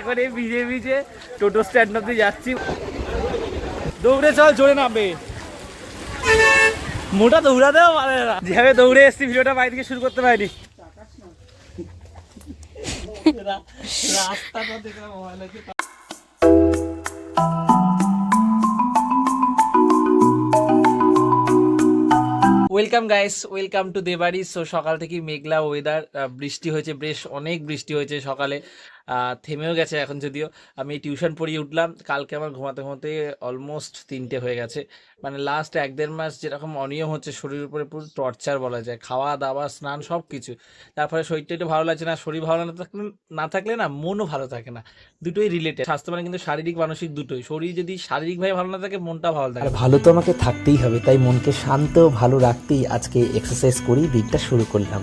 এখন এই ভিজে ভিজে টোটো স্ট্যান্ড অব্দি যাচ্ছি। দৌড়ে চল, জোরে নামবে। মোটা দৌড়াতেও পারে না। যেভাবে দৌড়ে এসছি, ভিডিওটা বাড়ি থেকে শুরু করতে পারিনি। Welcome guys welcome to Debari so সকাল থেকে মেঘলা ওয়েদার বৃষ্টি হয়েছে, বেশ অনেক বৃষ্টি হয়েছে সকালে। থেমেও গেছে এখন যদিও। আমি টিউশন পড়িয়ে উঠলাম, কালকে আমার ঘুমাতে ঘুমাতে অলমোস্ট তিনটে হয়ে গেছে। মানে লাস্ট এক দেড় মাস যেরকম অনিয়ম হচ্ছে শরীরের উপরে পুরো টর্চার বলা যায়, খাওয়া দাওয়া, স্নান সব কিছু তারপরে শরীরটা একটু ভালো লাগছে না, শরীর ভালো না থাকলে না থাকলে না, মনও ভালো থাকে না। দুটোই রিলেটেড স্বাস্থ্য মানে কিন্তু শারীরিক, মানসিক দুটোই। শরীর যদি শারীরিকভাবে ভালো না থাকে মনটা ভালো থাকে ভালো তো আমাকে থাকতেই হবে, তাই মনকে শান্ত ভালো রাখতেই আজকে এক্সারসাইজ করেই দিনটা শুরু করলাম।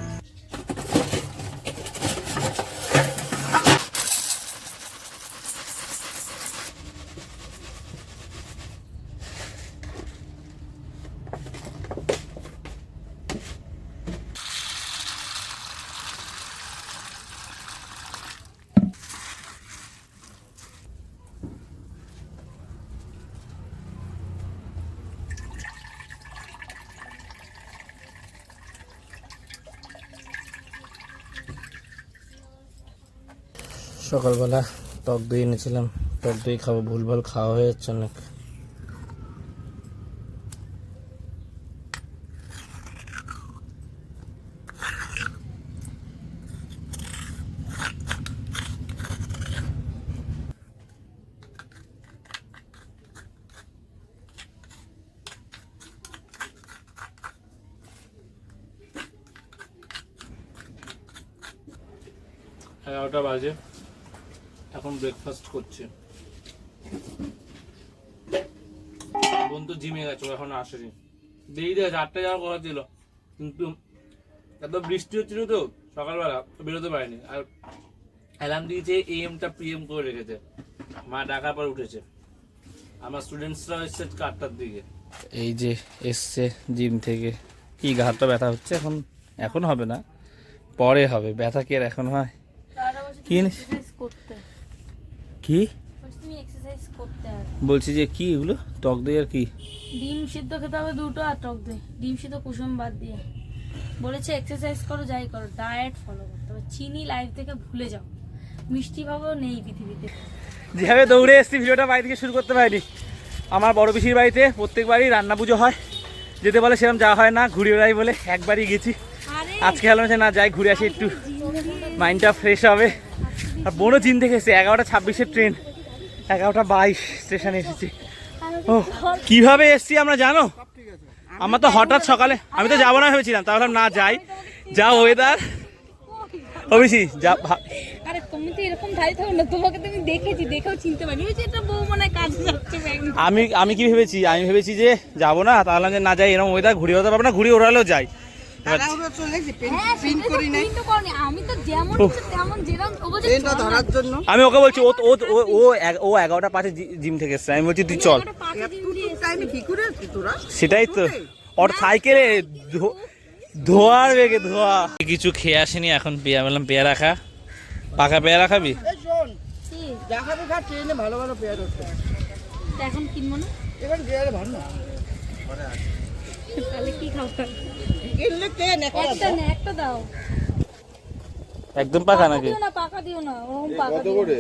সকালবেলা টক দই এনেছিলাম। টক দই খাব ভুলভাল খাওয়া হয়ে যাচ্ছে অনেক। এগারোটা বাজে। এখন ব্রেকফাস্ট করছে। বন্ধু জিমে গেছে এখন আসেনি। দেরি আছে আটটা যাওয়ার কথা ছিল। কিন্তু এত বৃষ্টি হচ্ছিল তো সকালবেলা বেরোতে পারেনি। আর অ্যালার্ম দিয়েছে এএমটা পিএম করে রেখেছে। মা ডাকার পর উঠেছে। আমার স্টুডেন্টসরা এসছে আটটার দিকে। এই যে এসছে জিম থেকে। কি ঘাটটা ব্যথা হচ্ছে এখন? এখন হবে না। পরে হবে। ব্যথা কি আর এখন হয়? কি করতে। কি? বলছি যে কি এগুলো? টক দই আর কি? ডিম সিদ্ধ খেতে হবে দুটো আর টক দই। ডিম সিদ্ধ কুসুম বাদ দিয়ে। বলেছে এক্সারসাইজ করো যাই করো ডায়েট ফলো করতে হবে চিনি লাইফ থেকে ভুলে যাও। মিষ্টি ভাবেও নেই পৃথিবীতে। যেভাবে দৌড়ে এসছি ভিডিওটা বাড়ি থেকে শুরু করতে পারিনি। আমার বড় পিসির বাড়িতে প্রত্যেকবারই রান্না পুজো হয়। যেতে বলে সেরকম যাওয়া হয় না ঘুরে বেড়াই বলে একবারই গেছি। আজকে যে না যাই ঘুরে আসি একটু। মাইন্ডটা ফ্রেশ হবে। আর বোনও চিন থেকে এসেছে এগারোটা ছাব্বিশের ট্রেন এগারোটা বাইশ স্টেশনে এসেছি। ও কীভাবে এসছি আমরা জানো? আমার তো হঠাৎ সকালে আমি তো যাব না ভেবেছিলাম তাহলে না যাই। যা ওয়েদার যা আরে তুমি তো এরকম ধারি থাকো না তোমাকে তো আমি দেখেছি দেখেও চিনতে পারি ওই যে এটা বউ মনে যাচ্ছে আমি আমি কি ভেবেছি? আমি ভেবেছি যে যাব না তাহলে যে না যাই এরকম ওয়েদার ঘুরে ওঠা পারব না ঘুরে ওড়ালেও যাই। হ্যাঁ। আমি তো যেমন ইচ্ছে তেমন যেরকম ও বলছে পেনটা চল না। ধরার জন্য। আমি ওকে বলছি ও ও ও- ও ও এগারোটা পাঁচে জিম থেকে এসছে। আমি বলছি তুই চল। সেটাই তো। ওর সাইকেলে ধোয়ার বেগে ধোয়া। কিছু খেয়ে আসেনি? এখন পেয়া বললাম পেয়ারা খা। পাকা পেয়ারা খাবি? এই শোন কি? যা খাবে খা ট্রেনে ভালো ভালো পেয়ার হচ্ছে তা এখন কিনবো না? এবার ভালো না। তাহলে কি খাব? একটা একটা না একটা দাও। একদম পাকা নাকি? না পাকা দিও না ওরকম পাকা দিও না।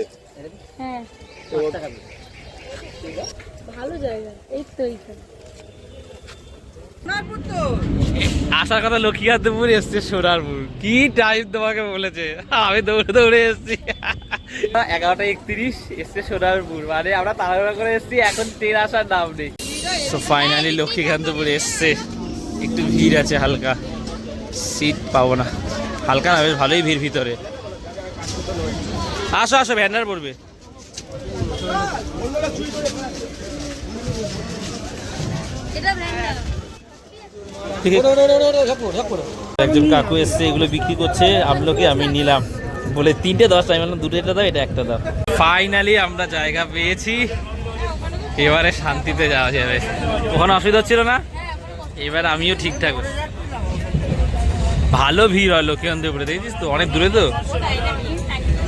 হ্যাঁ। ভালো জায়গা এই তো এইখানে। আসার কথা লক্ষ্মীকান্তপুর এসছে সোনারপুর। কি টাইম তোমাকে বলেছে? আমি দৌড়ে দৌড়ে এসছি। এগারোটা একত্রিশ এসছে সোনারপুর। মানে আমরা তাড়াহুড়া করে এসছি এখন ট্রেন আসার নাম নেই। তো ফাইনালি লক্ষ্মীকান্তপুর এসছে। একটু ভিড় আছে হালকা। সিট পাবো না। হালকা না বেশ ভালোই ভিড় ভিতরে। আসো আসো ভ্যান্ডার পড়বে। একজন কাকু এসছে এগুলো বিক্রি করছে আমলোকে আমি নিলাম। বলে তিনটে দশ আমি বললাম দুটো এটা দাও এটা একটা দাও। ফাইনালি আমরা জায়গা পেয়েছি। এবারে শান্তিতে যাওয়া যাবে। ওখানে অসুবিধা হচ্ছিল না? এবার আমিও ঠিক থাকব ভালো ভিড় হয় লক্ষ্মীকান্তপুরে, দেখেছিস তো? অনেক দূরে তো?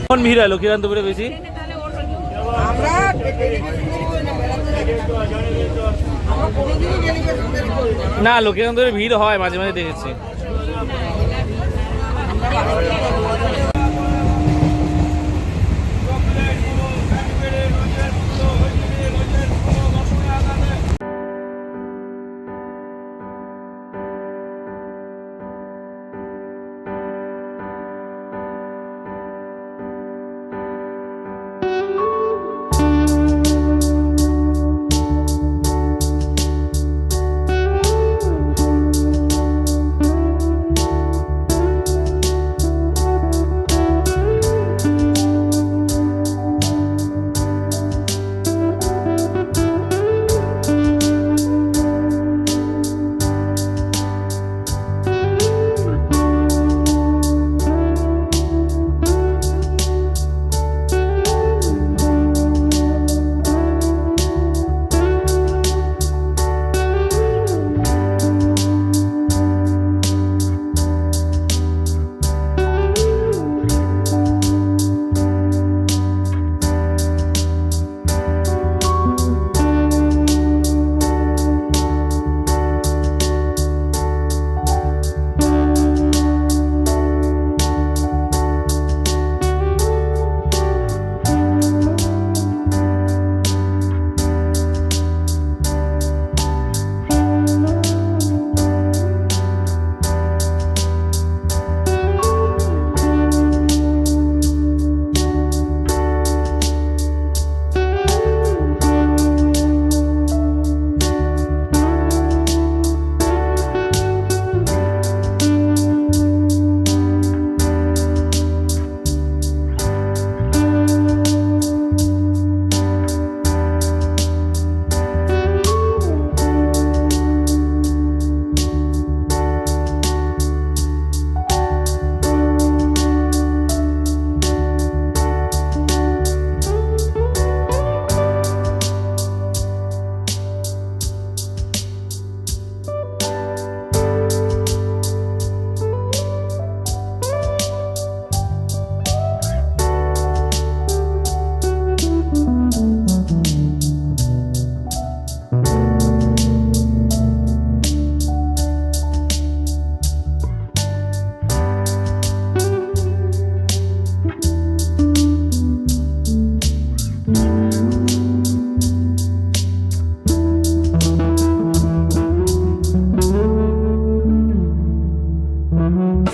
কোন ভিড় হয় লক্ষ্মীকান্তপুরে বেশি? না ধরে ভিড় হয়, মাঝে মাঝে দেখেছি।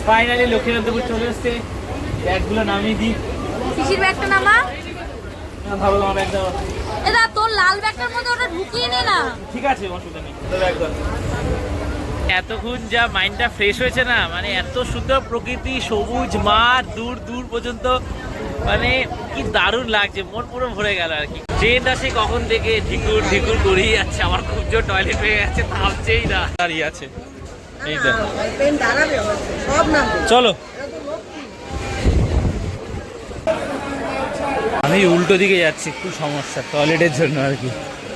ফাইনালি লক্ষ্মীনাথপুর চলে এসছে। ব্যাগগুলো নামিয়ে দিই। পিসির ব্যাগটা নামা। ভালো আমার ব্যাগ দাও এদা তোর লাল ব্যাগটার মধ্যে ওটা ঢুকিয়ে নে না। ঠিক আছে অসুবিধা নেই। তো ব্যাগ এতক্ষণ যা মাইন্ডটা ফ্রেশ হয়েছে না মানে এত সুন্দর প্রকৃতি সবুজ মাঠ দূর দূর পর্যন্ত মানে কি দারুণ লাগছে মন পুরো ভরে গেল আর কি। ট্রেন আসে কখন থেকে ঢিকুর ঢিকুর করেই যাচ্ছে আমার খুব জোর টয়লেট হয়ে গেছে থামছেই না। দাঁড়িয়ে আছে। এই চলো। আমি উল্টো দিকে যাচ্ছি একটু সমস্যা টয়লেটের জন্য আর কি।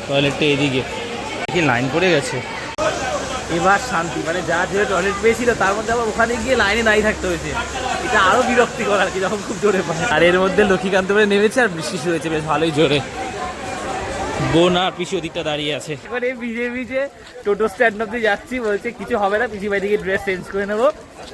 টয়লেটটা এদিকে। কি লাইন পড়ে গেছে? এবার শান্তি মানে যা যে টয়লেট পেয়েছিল তার মধ্যে আবার ওখানে গিয়ে লাইনে দাঁড়িয়ে থাকতে হয়েছে। এটা আরও বিরক্তিকর আর কি যখন খুব জোরে পায় আর এর মধ্যে লক্ষ্মীকান্তপুরে নেমেছে আর বৃষ্টি শুরু হয়েছে বেশ ভালোই জোরে। বোন আর পিসি ওদিকটা দাঁড়িয়ে আছে। এবারে ভিজে ভিজে টোটো স্ট্যান্ড অব্দি যাচ্ছি বলছে কিছু হবে না পিসি বাড়ি থেকে ড্রেস চেঞ্জ করে নেব।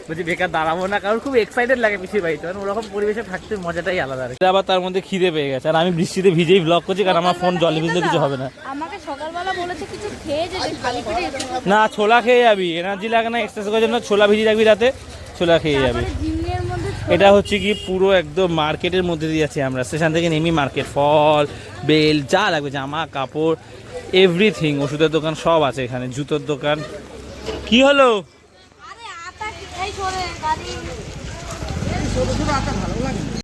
বলছি বেকার দাঁড়াবো না কারণ খুব এক্সাইটেড লাগে পিসির বাড়িতে। মানে ওরকম পরিবেশে থাকতে মজাটাই আলাদা আর আবার তার মধ্যে খিদে পেয়ে গেছে আর আমি বৃষ্টিতে ভিজেই ব্লগ করছি কারণ আমার ফোন জলে ভিজলে কিছু হবে না। আমাকে সকালবেলা বলেছে কিছু খেয়ে যেতে খালি পেটে না ছোলা খেয়ে যাবি এনার্জি লাগে না এক্সারসাইজ করার জন্য ছোলা ভিজিয়ে রাখবি রাতে ছোলা খেয়ে যাবি। এটা হচ্ছে কি পুরো একদম মার্কেটের মধ্যে দিয়ে আছি আমরা। স্টেশন থেকে নেমি মার্কেট ফল বেল যা লাগবে জামা কাপড় এভরিথিং ওষুধের দোকান সব আছে এখানে জুতোর দোকান। কি হলো?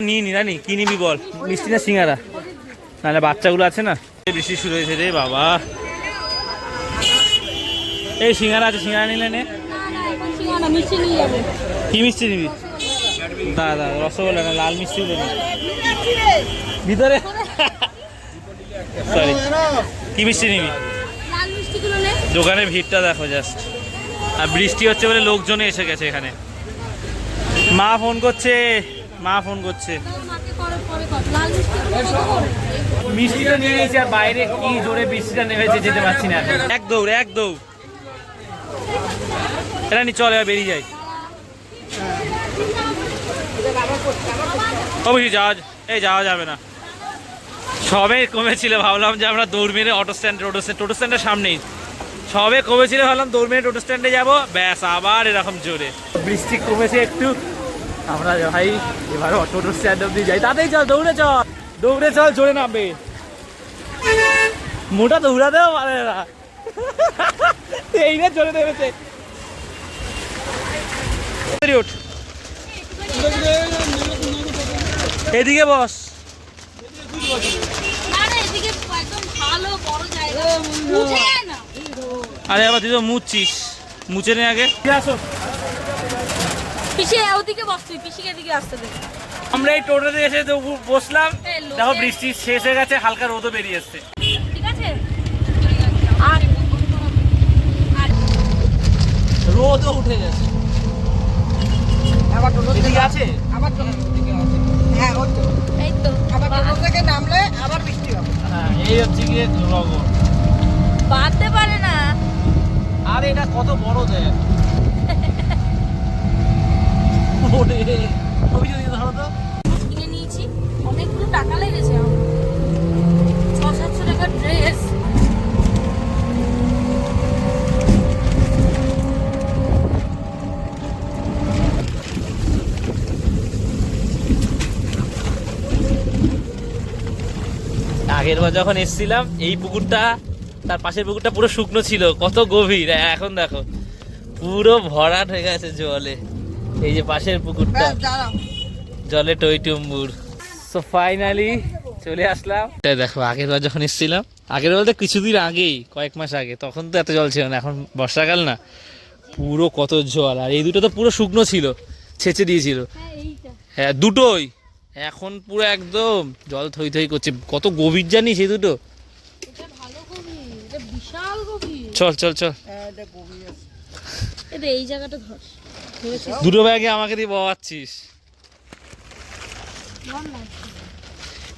নিয়ে নি রানি কি নিবি বল? মিষ্টি না সিঙ্গারা? নাহলে বাচ্চাগুলো আছে না? বৃষ্টি শুরু হয়েছে রে বাবা। এই সিঙ্গারা আছে সিঙ্গারা নিলে নে। কি মিষ্টি নিবি? দাদা রসগোল্লা না, লাল মিষ্টি ভিতরে? সরি কি মিষ্টি নিবি? দোকানের ভিড়টা দেখো জাস্ট আর বৃষ্টি হচ্ছে বলে লোকজন এসে গেছে এখানে। মা ফোন করছে, মা ফোন করছে? মিষ্টিটা নিয়ে নিয়েছি আর বাইরে কি জোরে বৃষ্টিটা নেমেছে যেতে পারছি না এক দৌড় এক দৌড়। এটা নি, চলে বেরিয়ে যাই। অবশ্যই যাওয়া এই যাওয়া যাবে না। সবে কমেছিল, ভাবলাম যে আমরা দৌড় মেরে auto stand toto stand toto স্ট্যান্ডের সামনেই। সবে কমেছিল, ভাবলাম দৌড় মেরে টোটো স্ট্যান্ডে যাব। ব্যাস, আবার এরকম জোরে। বৃষ্টি কমেছে একটু। আমরা ভাই, এবার টোটো স্ট্যান্ড অব্দি যাই। তাতেই চল, দৌড়ে চল। দৌড়ে চল, জোরে নামবে। মোটা দৌড়াতেও পারে না। এই না চলে নেমেছে। এদিকে বস। আরে এদিকে একদম ভালো বড় জায়গা। উঠে আয় না। আরে আবার তুই তো মুচ্ছিস মুছে নে আগে। আসো। পিছিয়ে ওদিকে বস তুই পিছিয়ে এদিকে আসতে দে। আমরা এই টোটোতে এসে তো বসলাম। দেখো বৃষ্টি শেষ হয়ে গেছে হালকা রোদও বেরিয়ে এসছে। ঠিক আছে? আর আর রোদও উঠে গেছে। আবার টোটো থেকে আছে? আবার টোটো থেকে আছে। হ্যাঁ ওই তো। এই তো। আবার টোটো থেকে নামলে আবার বৃষ্টি হবে। হ্যাঁ এই হচ্ছে গিয়ে বাঁধতে পারে না। আর এটা কত বড় দেয় ওরে ওই যদি ধরো তো। কিনে নিয়েছি। অনেকগুলো টাকা লেগেছে আমার। আগের বার যখন এসেছিলাম এই পুকুরটা তার পাশের পুকুরটা পুরো শুকনো ছিল কত গভীর। এখন দেখো পুরো ভরাট হয়ে গেছে জলে। এই যে পাশের পুকুরটা। জলে টই টুম্বুর। সো ফাইনালি চলে আসলাম। তাই দেখো আগের বার যখন এসেছিলাম আগের বলতে কিছুদিন আগেই কয়েক মাস আগে তখন তো এত জল ছিল না এখন বর্ষাকাল না। পুরো কত জল আর এই দুটো তো পুরো শুকনো ছিল ছেঁচে দিয়েছিল। হ্যাঁ হ্যাঁ দুটোই। এখন পুরো একদম জল থই থই করছে। কত গভীর জানিস এই দুটো। এটা ভালো গভীর এটা বিশাল গভীর। চল চল চল। হ্যাঁ, এই জায়গাটা ধর। দুটো ব্যাগে আমাকে দিয়ে না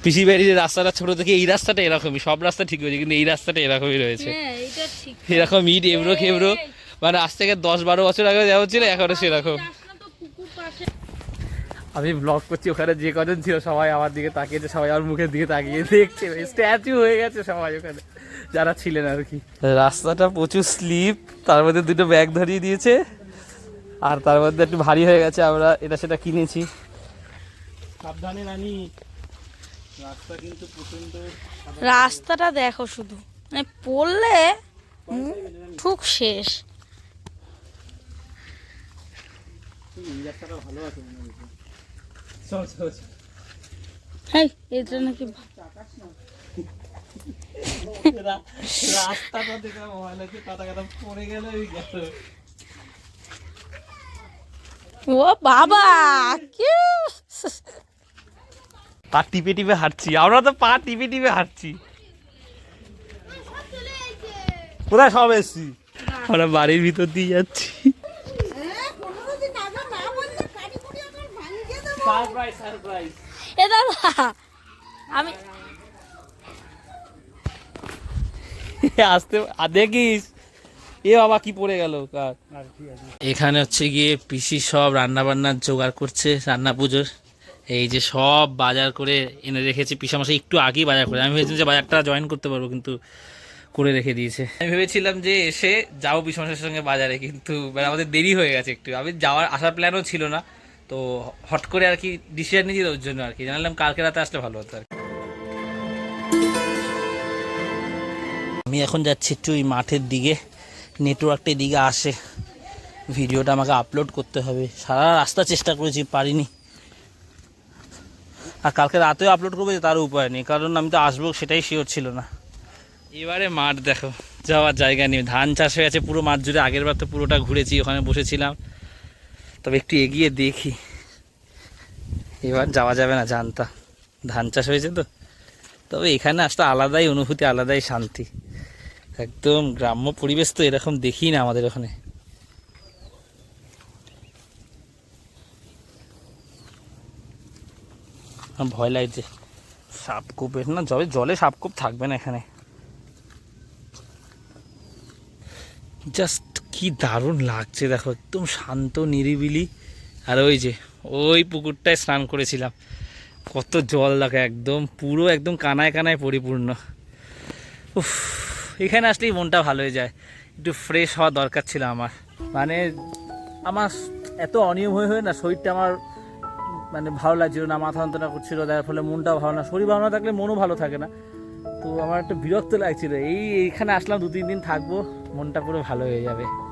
পিসি বাড়ির যে রাস্তাটা ছোট থেকে এই রাস্তাটা এরকমই সব রাস্তা ঠিক হয়েছে কিন্তু এই রাস্তাটা এরকমই রয়েছে। হ্যাঁ এরকম ইট এবড়ো খেবড়ো মানে আজ থেকে দশ বারো বছর আগে যাওয়া ছিল এখনও সেরকম যাস না তো পুকুর পাশে আমি ব্লগ করছি ওখানে যে কজন ছিল সবাই আমার দিকে তাকিয়েছে সবাই আমার মুখের দিকে তাকিয়ে দেখছে স্ট্যাচু হয়ে গেছে সবাই ওখানে যারা ছিলেন আর কি। রাস্তাটা প্রচুর স্লিপ তার মধ্যে দুটো ব্যাগ ধরিয়ে দিয়েছে আর তার মধ্যে একটু ভারী হয়ে গেছে আমরা এটা সেটা কিনেছি। সাবধানে রানি রাস্তা কিন্তু প্রচণ্ড রাস্তাটা দেখো শুধু মানে পড়লে মুখ ঠুক শেষ। ভালো আছে মনে চল চল চল। হ্যাঁ এটা নাকি রাস্তাটা দেখে হচ্ছে কাটা কাটা পড়ে গেলে ওই গেল। ও বাবা কি পা টিপে টিপে হাঁটছি আমরা তো পা টিপে টিপে হাঁটছি। কোথায় সব এসছি? আমরা বাড়ির ভিতর দিয়ে যাচ্ছি হ্যাঁ, কোনো যদি কাজে না বললে কাঠি কুড়ি আমার ভাঙিয়ে দেবো। সারপ্রাইজ সারপ্রাইজ এ দাদা আমি আসতে আর দেখিস। এ বাবা কি পড়ে গেল কার। এখানে হচ্ছে গিয়ে পিসি সব রান্না বান্নার জোগাড় করছে রান্না পুজোর। এই যে সব বাজার করে এনে রেখেছি পিসামশাই একটু আগেই বাজার করে। আমি ভেবেছিলাম যে বাজারটা জয়েন করতে পারব কিন্তু করে রেখে দিয়েছে। আমি ভেবেছিলাম যে এসে যাব পিসামশাইয়ের সঙ্গে বাজারে কিন্তু এবার আমাদের দেরি হয়ে গেছে একটু। আমি যাওয়ার আসার প্ল্যানও ছিল না। তো হট করে আর কি ডিসিশন নিয়েছি ওর জন্য আর কি। জানালাম কালকে রাতে আসলে ভালো হতো আর কি। আমি এখন যাচ্ছি একটু ওই মাঠের দিকে নেটওয়ার্কটা এদিকে আসে। ভিডিওটা আমাকে আপলোড করতে হবে। সারা রাস্তা চেষ্টা করেছি, পারিনি। আর কালকে রাতেও আপলোড করব তার উপায় নেই, কারণ আমি তো আসব, সেটাই শিওর ছিল না। এবারে মাঠ দেখো, যাওয়ার জায়গা নেই। ধান চাষ হয়ে গেছে পুরো মাঠ জুড়ে, আগের বার তো পুরোটা ঘুরেছি, ওখানে বসেছিলাম। তবে একটু এগিয়ে দেখি। এবার যাওয়া যাবে না জানতাম ধান চাষ হয়েছে তো। তবে এখানে আসতে আলাদাই অনুভূতি, আলাদাই শান্তি। একদম গ্রাম্য পরিবেশ তো এরকম দেখি না আমাদের ওখানে। ভয় লাগছে। সাপকোপের না জলে জলে সাপকোপ থাকবে না এখানে। জাস্ট কি দারুণ লাগছে, দেখো, একদম শান্ত, নিরিবিলি। আর ওই যে, ওই পুকুরটায় স্নান করেছিলাম। কত জল লাগে একদম, পুরো একদম কানায় কানায় পরিপূর্ণ। উফ, এখানে আসলেই মনটা ভালো হয়ে যায়। একটু ফ্রেশ হওয়া দরকার ছিল আমার। মানে আমার এত অনিয়ম হয়ে হয়ে না, শরীরটা আমার মানে ভালো লাগছিল না, মাথা যন্ত্রণা করছিল, যার ফলে মনটাও ভালো না। শরীর ভালো না থাকলে মনও ভালো থাকে না। তো আমার একটু বিরক্ত লাগছিল, এই এইখানে আসলাম দু তিন দিন থাকব, মনটা পুরো ভালো হয়ে যাবে।